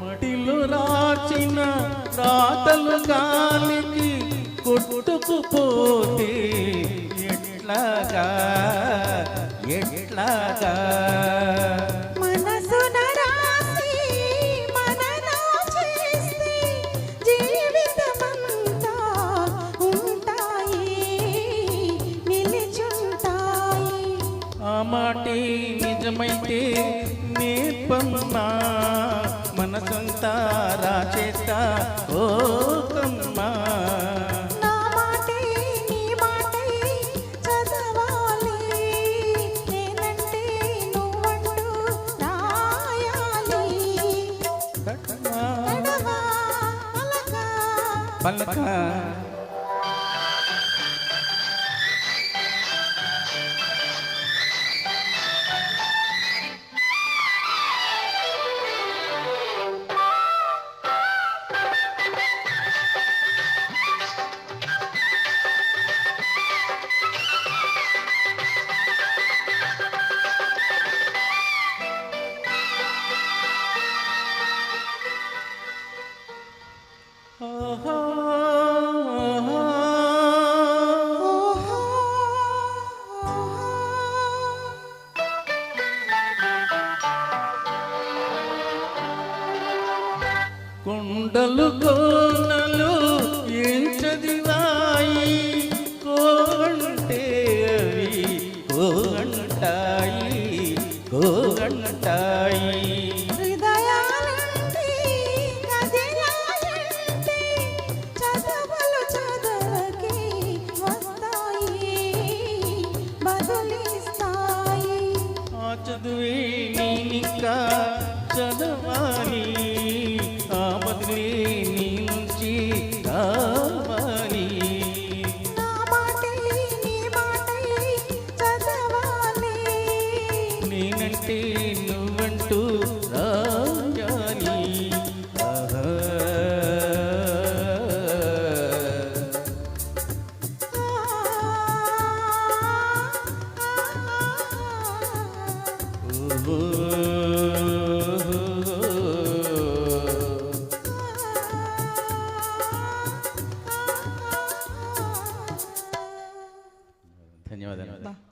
మాటలు గాలికి కొట్టుకుపోతే ఎట్లాగా ఎట్లాగా? మాటే నిజమైతే నే పమ్మా మనసంతా రాచేస్తా ఓ కమ్మా. నా మాటే నీ మాటే చదవాలి. నేనంటే నువ్వంటూ రాయాలి కట్టమా నడవా అలగా. పలక. కుండలు కోనలు ఏం చదివాయి కోగంటే అవి కోగంటాయి కోగంటాయి హృదయాలంటే కదిలాయంటే చదవలు చదవకి వస్తాయి బదులిస్తాయి. ఆ చదువే అంటే నువ్వంటూ రాజాని. ధన్యవాదాలు.